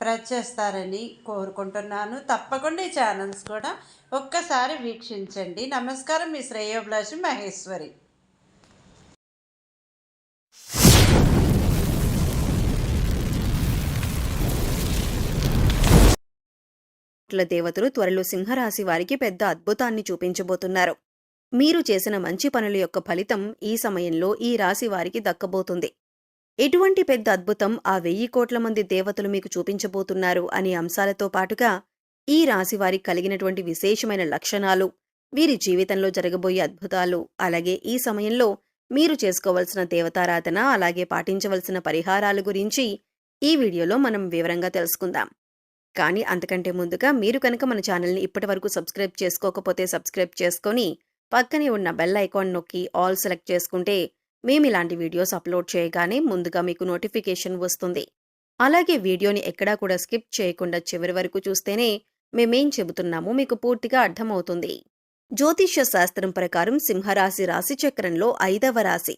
Press చేస్తారని కోరుకుంటున్నాను. తప్పకుండా ఈ ఛానల్స్ కూడా ఒక్కసారి వీక్షించండి. నమస్కారం మీ శ్రేయోభిలాషి మహేశ్వరి. దేవతలు త్వరలో సింహరాశి వారికి పెద్ద అద్భుతాన్ని చూపించబోతున్నారు. మీరు చేసిన మంచి పనుల యొక్క ఫలితం ఈ సమయంలో ఈ రాశి వారికి దక్కబోతుంది. ఎటువంటి పెద్ద అద్భుతం ఆ వెయ్యి కోట్ల మంది దేవతలు మీకు చూపించబోతున్నారు అనే అంశాలతో పాటుగా ఈ రాశి వారికి కలిగినటువంటి విశేషమైన లక్షణాలు వీరి జీవితంలో జరగబోయే అద్భుతాలు అలాగే ఈ సమయంలో మీరు చేసుకోవలసిన దేవతారాధన అలాగే పాటించవలసిన పరిహారాల గురించి ఈ వీడియోలో మనం వివరంగా తెలుసుకుందాం. కానీ అంతకంటే ముందుగా మీరు కనుక మన ఛానల్ని ఇప్పటివరకు సబ్స్క్రైబ్ చేసుకోకపోతే సబ్స్క్రైబ్ చేసుకొని పక్కనే ఉన్న బెల్ ఐకాన్ నొక్కి ఆల్ సెలెక్ట్ చేసుకుంటే మేము ఇలాంటి వీడియోస్ అప్లోడ్ చేయగానే ముందుగా మీకు నోటిఫికేషన్ వస్తుంది. అలాగే వీడియోని ఎక్కడా కూడా స్కిప్ చేయకుండా చివరి వరకు చూస్తేనే మేమేం చెబుతున్నామో మీకు పూర్తిగా అర్థమవుతుంది. జ్యోతిష్య శాస్త్రం ప్రకారం సింహరాశి రాశిచక్రంలో ఐదవ రాశి.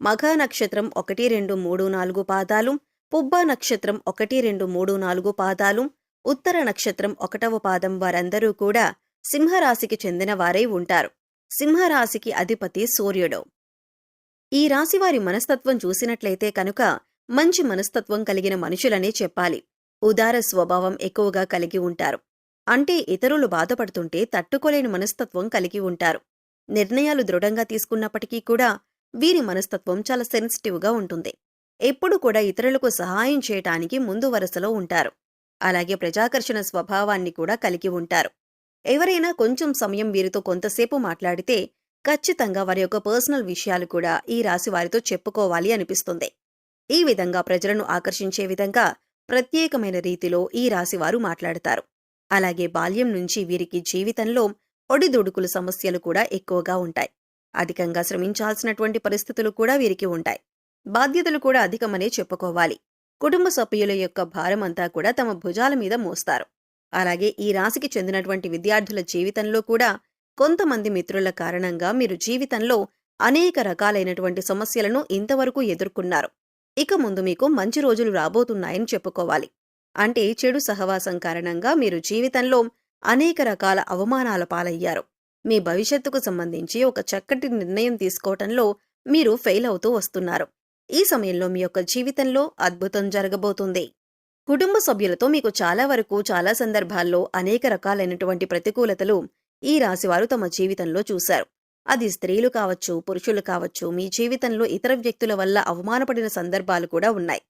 మఘ నక్షత్రం ఒకటి రెండు మూడు నాలుగు పాదాలు పుబ్బ నక్షత్రం ఒకటి రెండు మూడు నాలుగు పాదాలు ఉత్తర నక్షత్రం ఒకటవ పాదం వారందరూ కూడా సింహరాశికి చెందిన వారై ఉంటారు. సింహరాశికి అధిపతి సూర్యుడు. ఈ రాశివారి మనస్తత్వం చూసినట్లయితే కనుక మంచి మనస్తత్వం కలిగిన మనుషులనే చెప్పాలి. ఉదార స్వభావం ఎక్కువగా కలిగి ఉంటారు. అంటే ఇతరులు బాధపడుతుంటే తట్టుకోలేని మనస్తత్వం కలిగి ఉంటారు. నిర్ణయాలు దృఢంగా తీసుకున్నప్పటికీ కూడా వీరి మనస్తత్వం చాలా సెన్సిటివ్గా ఉంటుంది. ఎప్పుడు కూడా ఇతరులకు సహాయం చేయటానికి ముందు వరుసలో ఉంటారు. అలాగే ప్రజాకర్షణ స్వభావాన్ని కూడా కలిగి ఉంటారు. ఎవరైనా కొంచెం సమయం వీరితో కొంతసేపు మాట్లాడితే ఖచ్చితంగా వారి యొక్క పర్సనల్ విషయాలు కూడా ఈ రాశి వారితో చెప్పుకోవాలి అనిపిస్తుంది. ఈ విధంగా ప్రజలను ఆకర్షించే విధంగా ప్రత్యేకమైన రీతిలో ఈ రాశివారు మాట్లాడతారు. అలాగే బాల్యం నుంచి వీరికి జీవితంలో ఒడిదుడుకుల సమస్యలు కూడా ఎక్కువగా ఉంటాయి. అధికంగా శ్రమించాల్సినటువంటి పరిస్థితులు కూడా వీరికి ఉంటాయి. బాధ్యతలు కూడా అధికమనే చెప్పుకోవాలి. కుటుంబ సభ్యుల యొక్క భారం అంతా కూడా తమ భుజాల మీద మోస్తారు. అలాగే ఈ రాశికి చెందినటువంటి విద్యార్థుల జీవితంలో కూడా కొంతమంది మిత్రుల కారణంగా మీరు జీవితంలో అనేక రకాలైనటువంటి సమస్యలను ఇంతవరకు ఎదుర్కొన్నారు. ఇక ముందు మీకు మంచి రోజులు రాబోతున్నాయని చెప్పుకోవాలి. అంటే చెడు సహవాసం కారణంగా మీరు జీవితంలో అనేక రకాల అవమానాల పాలయ్యారు. మీ భవిష్యత్తుకు సంబంధించి ఒక చక్కటి నిర్ణయం తీసుకోవటంలో మీరు ఫెయిల్ అవుతూ వస్తున్నారు. ఈ సమయంలో మీ యొక్క జీవితంలో అద్భుతం జరగబోతుంది. కుటుంబ సభ్యులతో మీకు చాలా వరకు చాలా సందర్భాల్లో అనేక రకాలైనటువంటి ప్రతికూలతలు ఈ రాశివారు తమ జీవితంలో చూశారు. అది స్త్రీలు కావచ్చు పురుషులు కావచ్చు మీ జీవితంలో ఇతర వ్యక్తుల వల్ల అవమానపడిన సందర్భాలు కూడా ఉన్నాయి.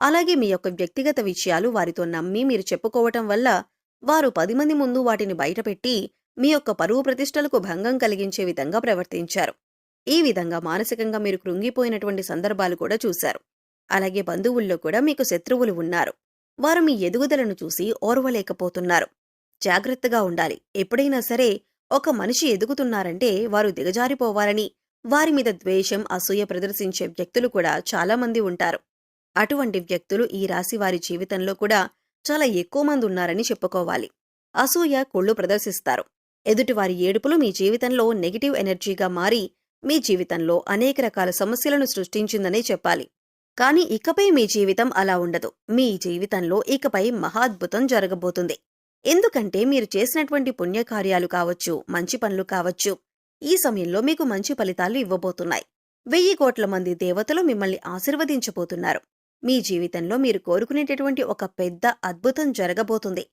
అలాగే మీ యొక్క వ్యక్తిగత విషయాలు వారితో నమ్మి మీరు చెప్పుకోవటం వల్ల వారు పది మంది ముందు వాటిని బయటపెట్టి మీ యొక్క పరువు ప్రతిష్టలకు భంగం కలిగించే విధంగా ప్రవర్తించారు. ఈ విధంగా మానసికంగా మీరు కృంగిపోయినటువంటి సందర్భాలు కూడా చూశారు. అలాగే బంధువుల్లో కూడా మీకు శత్రువులు ఉన్నారు. వారు మీ ఎదుగుదలను చూసి ఓర్వలేకపోతున్నారు. జాగ్రత్తగా ఉండాలి. ఎప్పుడైనా సరే ఒక మనిషి ఎదుగుతున్నారంటే వారు దిగజారిపోవాలని వారి మీద ద్వేషం అసూయ ప్రదర్శించే వ్యక్తులు కూడా చాలామంది ఉంటారు. అటువంటి వ్యక్తులు ఈ రాశి వారి జీవితంలో కూడా చాలా ఎక్కువ మంది ఉన్నారని చెప్పుకోవాలి. అసూయ కొళ్ళు ప్రదర్శిస్తారు. ఎదుటివారి ఏడుపులు మీ జీవితంలో నెగిటివ్ ఎనర్జీగా మారి మీ జీవితంలో అనేక రకాల సమస్యలను సృష్టించిందనే చెప్పాలి. కానీ ఇకపై మీ జీవితం అలా ఉండదు. మీ జీవితంలో ఇకపై మహాద్భుతం జరగబోతుంది. ఎందుకంటే మీరు చేసినటువంటి పుణ్యకార్యాలు కావచ్చు మంచి పనులు కావచ్చు ఈ సమయంలో మీకు మంచి ఫలితాలు ఇవ్వబోతున్నాయి. వెయ్యి కోట్ల మంది దేవతలు మిమ్మల్ని ఆశీర్వదించబోతున్నారు. మీ జీవితంలో మీరు కోరుకునేటటువంటి ఒక పెద్ద అద్భుతం జరగబోతుంది.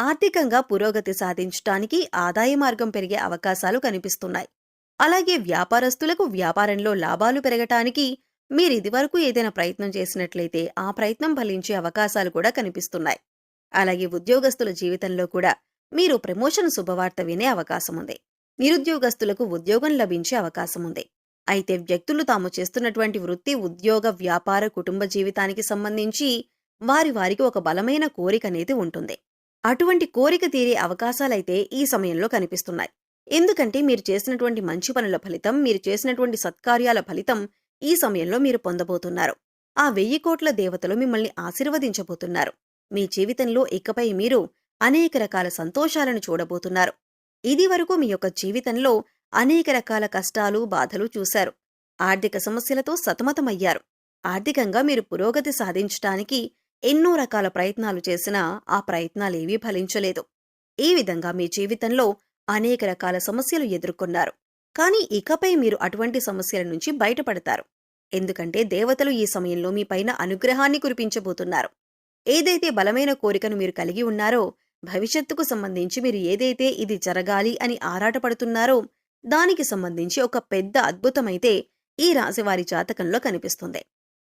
ఆర్థికంగా పురోగతి సాధించటానికి ఆదాయ మార్గం పెరిగే అవకాశాలు కనిపిస్తున్నాయి. అలాగే వ్యాపారస్తులకు వ్యాపారంలో లాభాలు పెరగటానికి మీరు ఇదివరకు ఏదైనా ప్రయత్నం చేసినట్లయితే ఆ ప్రయత్నం ఫలించే అవకాశాలు కూడా కనిపిస్తున్నాయి. అలాగే ఉద్యోగస్తుల జీవితంలో కూడా మీరు ప్రమోషన్ శుభవార్త వినే అవకాశం ఉంది నిరుద్యోగస్తులకు ఉద్యోగం లభించే అవకాశం ఉంది అయితే వ్యక్తులు తాము చేస్తున్నటువంటి వృత్తి ఉద్యోగ వ్యాపార కుటుంబ జీవితానికి సంబంధించి వారి వారికి ఒక బలమైన కోరిక అనేది ఉంటుంది. అటువంటి కోరిక తీరే అవకాశాలైతే ఈ సమయంలో కనిపిస్తున్నాయి. ఎందుకంటే మీరు చేసినటువంటి మంచి పనుల ఫలితం మీరు చేసినటువంటి సత్కార్యాల ఫలితం ఈ సమయంలో మీరు పొందబోతున్నారు. ఆ వెయ్యి కోట్ల దేవతలు మిమ్మల్ని ఆశీర్వదించబోతున్నారు. మీ జీవితంలో ఇకపై మీరు అనేక రకాల సంతోషాలను చూడబోతున్నారు. ఇది వరకు మీ యొక్క జీవితంలో అనేక రకాల కష్టాలు బాధలు చూశారు. ఆర్థిక సమస్యలతో సతమతమయ్యారు. ఆర్థికంగా మీరు పురోగతి సాధించటానికి ఎన్నో రకాల ప్రయత్నాలు చేసినా ఆ ప్రయత్నాలేవీ ఫలించలేదు. ఈ విధంగా మీ జీవితంలో అనేక రకాల సమస్యలు ఎదుర్కొన్నారు. కానీ ఇకపై మీరు అటువంటి సమస్యల నుంచి బయటపడతారు. ఎందుకంటే దేవతలు ఈ సమయంలో మీ పైన అనుగ్రహాన్ని కురిపించబోతున్నారు. ఏదైతే బలమైన కోరికను మీరు కలిగి ఉన్నారో భవిష్యత్తుకు సంబంధించి మీరు ఏదైతే ఇది జరగాలి అని ఆరాటపడుతున్నారో దానికి సంబంధించి ఒక పెద్ద అద్భుతమైతే ఈ రాశివారి జాతకంలో కనిపిస్తుంది.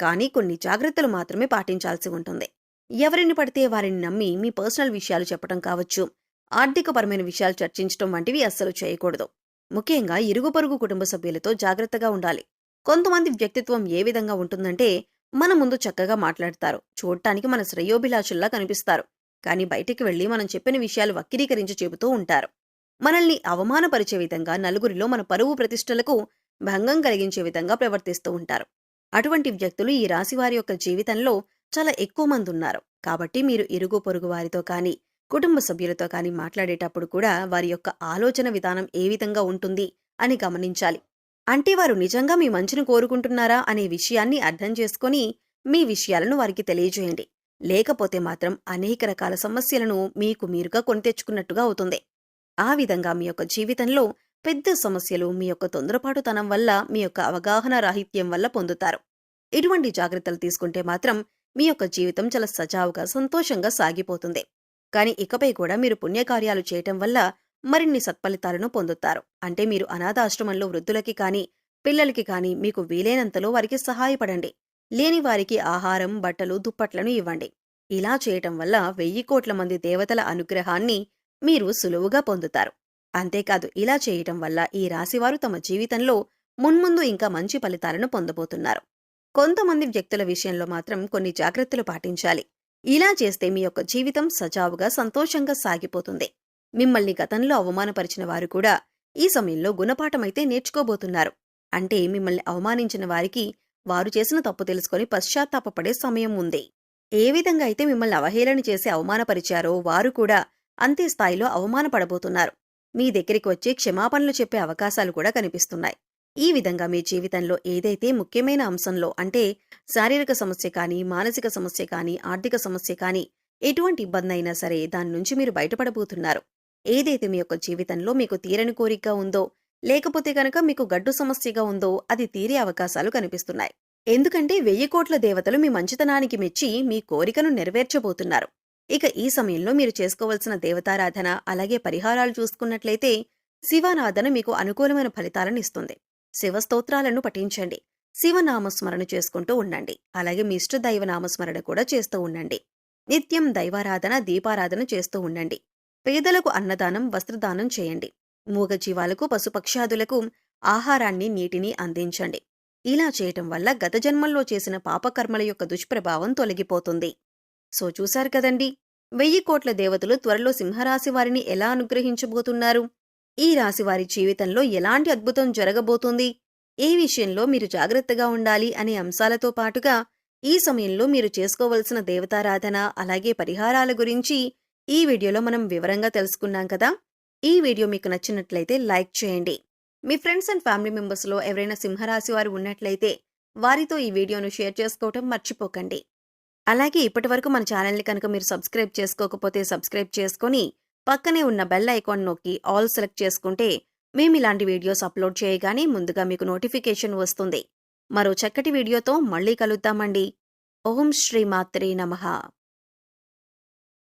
కానీ కొన్ని జాగ్రత్తలు మాత్రమే పాటించాల్సి ఉంటుంది. ఎవరిని పడితే వారిని నమ్మి మీ పర్సనల్ విషయాలు చెప్పడం కావచ్చు ఆర్థికపరమైన విషయాలు చర్చించడం వంటివి అస్సలు చేయకూడదు. ముఖ్యంగా ఇరుగు పొరుగు కుటుంబ సభ్యులతో జాగ్రత్తగా ఉండాలి. కొంతమంది వ్యక్తిత్వం ఏ విధంగా ఉంటుందంటే మన ముందు చక్కగా మాట్లాడతారు. చూడటానికి మన శ్రేయోభిలాషుల్లా కనిపిస్తారు. కానీ బయటికి వెళ్ళి మనం చెప్పిన విషయాలు వక్రీకరించి చెబుతూ ఉంటారు. మనల్ని అవమానపరిచే విధంగా నలుగురిలో మన పరువు ప్రతిష్టలకు భంగం కలిగించే విధంగా ప్రవర్తిస్తూ ఉంటారు. అటువంటి వ్యక్తులు ఈ రాశి వారి యొక్క జీవితంలో చాలా ఎక్కువ మంది ఉన్నారు. కాబట్టి మీరు ఇరుగు పొరుగు వారితో కానీ కుటుంబ సభ్యులతో కానీ మాట్లాడేటప్పుడు కూడా వారి యొక్క ఆలోచన విధానం ఏ విధంగా ఉంటుంది అని గమనించాలి. అంటే వారు నిజంగా మీ మంచిని కోరుకుంటున్నారా అనే విషయాన్ని అర్థం చేసుకొని మీ విషయాలను వారికి తెలియజేయండి. లేకపోతే మాత్రం అనేక రకాల సమస్యలను మీకు మీరుగా కొని తెచ్చుకున్నట్టుగా అవుతుంది. ఆ విధంగా మీ యొక్క జీవితంలో పెద్ద సమస్యలు మీ యొక్క తొందరపాటుతనం వల్ల మీ యొక్క అవగాహన రాహిత్యం వల్ల పొందుతారు. ఇటువంటి జాగ్రత్తలు తీసుకుంటే మాత్రం మీ యొక్క జీవితం చాలా సజావుగా సంతోషంగా సాగిపోతుంది. కానీ ఇకపై కూడా మీరు పుణ్యకార్యాలు చేయటం వల్ల మరిన్ని సత్ఫలితాలను పొందుతారు. అంటే మీరు అనాథాశ్రమంలో వృద్ధులకి కానీ పిల్లలకి కానీ మీకు వీలైనంతలో వారికి సహాయపడండి. లేని వారికి ఆహారం బట్టలు దుప్పట్లను ఇవ్వండి. ఇలా చేయటం వల్ల వెయ్యి కోట్ల మంది దేవతల అనుగ్రహాన్ని మీరు సులువుగా పొందుతారు. అంతేకాదు ఇలా చేయటం వల్ల ఈ రాశివారు తమ జీవితంలో మున్ముందు ఇంకా మంచి ఫలితాలను పొందబోతున్నారు. కొంతమంది వ్యక్తుల విషయంలో మాత్రం కొన్ని జాగ్రత్తలు పాటించాలి. ఇలా చేస్తే మీ యొక్క జీవితం సజావుగా సంతోషంగా సాగిపోతుంది. మిమ్మల్ని గతంలో అవమానపరిచిన వారు కూడా ఈ సమయంలో గుణపాఠమైతే నేర్చుకోబోతున్నారు. అంటే మిమ్మల్ని అవమానించిన వారికి వారు చేసిన తప్పు తెలుసుకొని పశ్చాత్తాపపడే సమయం ఉంది. ఏ విధంగా అయితే మిమ్మల్ని అవహేళన చేసి అవమానపరిచారో వారు కూడా అంతే స్థాయిలో అవమానపడబోతున్నారు. మీ దగ్గరికి వచ్చి క్షమాపణలు చెప్పే అవకాశాలు కూడా కనిపిస్తున్నాయి. ఈ విధంగా మీ జీవితంలో ఏదైతే ముఖ్యమైన అంశంలో అంటే శారీరక సమస్య కానీ మానసిక సమస్య కానీ ఆర్థిక సమస్య కానీ ఎటువంటి ఇబ్బంది అయినా సరే దాని నుంచి మీరు బయటపడబోతున్నారు. ఏదైతే మీ యొక్క జీవితంలో మీకు తీరని కోరిక ఉందో లేకపోతే కనుక మీకు గడ్డు సమస్యగా ఉందో అది తీరే అవకాశాలు కనిపిస్తున్నాయి. ఎందుకంటే వెయ్యి కోట్ల దేవతలు మీ మంచితనానికి మెచ్చి మీ కోరికను నెరవేర్చబోతున్నారు. ఇక ఈ సమయంలో మీరు చేసుకోవలసిన దేవతారాధన అలాగే పరిహారాలు చూసుకున్నట్లయితే శివారాధన మీకు అనుకూలమైన ఫలితాలను ఇస్తుంది. శివ స్తోత్రాలను పఠించండి. శివనామస్మరణ చేసుకుంటూ ఉండండి. అలాగే మీ ఇష్ట దైవ నామస్మరణ కూడా చేస్తూ ఉండండి. నిత్యం దైవారాధన దీపారాధన చేస్తూ ఉండండి. పేదలకు అన్నదానం వస్త్రదానం చేయండి. మూగజీవాలకు పశుపక్షాదులకు ఆహారాన్ని నీటిని అందించండి. ఇలా చేయటం వల్ల గత జన్మల్లో చేసిన పాపకర్మల యొక్క దుష్ప్రభావం తొలగిపోతుంది. సో చూశారు కదండి! వెయ్యి కోట్ల దేవతలు త్వరలో సింహరాశి వారిని ఎలా అనుగ్రహించబోతున్నారు? ఈ రాశి వారి జీవితంలో ఎలాంటి అద్భుతం జరగబోతుంది? ఏ విషయంలో మీరు జాగ్రత్తగా ఉండాలి అనే అంశాలతో పాటుగా ఈ సమయంలో మీరు చేసుకోవలసిన దేవతారాధన అలాగే పరిహారాల గురించి ఈ వీడియోలో మనం వివరంగా తెలుసుకున్నాం కదా. ఈ వీడియో మీకు నచ్చినట్లయితే లైక్ చేయండి. మీ ఫ్రెండ్స్ అండ్ ఫ్యామిలీ మెంబర్స్లో ఎవరైనా సింహరాశి వారు ఉన్నట్లయితే వారితో ఈ వీడియోను షేర్ చేసుకోవటం మర్చిపోకండి. అలాగే ఇప్పటివరకు మన ఛానల్ని కనుక మీరు సబ్స్క్రైబ్ చేసుకోకపోతే సబ్స్క్రైబ్ చేసుకొని పక్కనే ఉన్న బెల్ ఐకాన్ నొక్కి ఆల్ సెలెక్ట్ చేసుకుంటే మేము ఇలాంటి వీడియోస్ అప్లోడ్ చేయగానే ముందుగా మీకు నోటిఫికేషన్ వస్తుంది. మరో చక్కటి వీడియోతో మళ్ళీ కలుద్దామండి. ఓం శ్రీ మాత్రే నమః.